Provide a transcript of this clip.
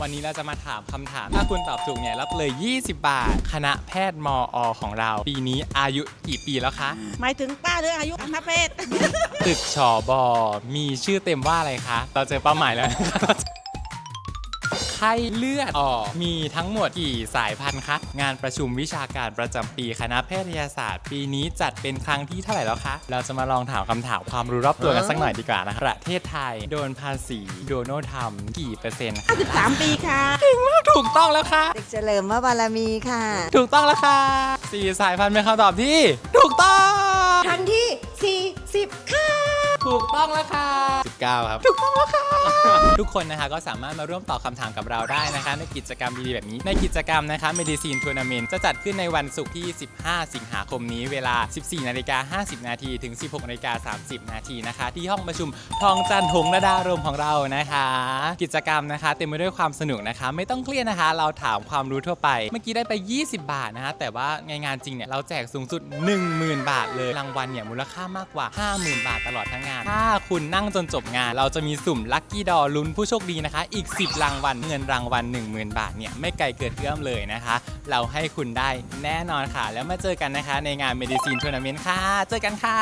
วันนี้เราจะมาถามคำถาม ถ้าคุณตอบถูกเนี่ยรับเลย 20 บาท คณะแพทย์มอของเรา ปีนี้อายุกี่ปีแล้วคะ หมายถึงป้าหรืออายุนักเพศ ตึกชอบอมีชื่อเต็มว่าอะไรคะ เราเจอเป้าหมายแล้วนะคะ ไข้เลือดออก มีทั้งหมดกี่สายพันธุ์คะ งานประชุมวิชาการประจำปีคณะแพทยศาสตร์ ปีนี้จัดเป็นครั้งที่เท่าไหร่แล้วคะ เราจะมาลองถามคำถามความรู้รอบตัวกันสักหน่อยดีกว่านะคะประเทศไทยโดนภาษีโดนัลด์ทรัมป์กี่เปอร์เซ็นต์คะ53 ปีค่ะถูกต้องแล้วค่ะ เด็กเฉลิมว่าบารมีค่ะ ถูกต้องแล้วค่ะสี่สายพันธุ์เป็นคำตอบที่ ถูกต้องครั้งที่40ค่ะ ถูกต้องแล้วค่ะ 19 ครับ ถูกต้องแล้วค่ะ ทุกคนนะคะก็สามารถมาร่วมตอบคำถามกับเราได้นะคะ ในกิจกรรมดีๆแบบนี้ ในกิจกรรมนะคะ Medicine Tournament จะจัดขึ้นในวันศุกร์ที่ 15 สิงหาคมนี้เวลา 14นาฬิกา50 นาทีถึง 16นาฬิกา30 นาทีนะคะ ที่ห้องประชุมทองจันทร์หงส์ระดารมของเรานะคะ กิจกรรมนะคะ เต็มไปด้วยความสนุกนะคะ ไม่ต้องเครียดนะคะ เราถามความรู้ทั่วไป เมื่อกี้ได้ไป 20 บาทนะคะแต่ว่าในงานจริงเนี่ยเราแจกสูงสุด 10,000 บาทเลยรางวัลเนี่ยมูลค่ามากกว่า 50,000 บาทตลอดทั้งงานถ้าคุณนั่งจนจบงาน เราจะมีสุ่มลัคกี้ดอลุ้นผู้โชคดีนะคะ อีก 10 รางวัลเงินรางวัล10,000 บาทเนี่ยไม่ไกลเกินเอื้อมเลยนะคะ เราให้คุณได้แน่นอนค่ะ แล้วมาเจอกันนะคะ ในงาน Medicine Tournament ค่ะ เจอกันค่ะ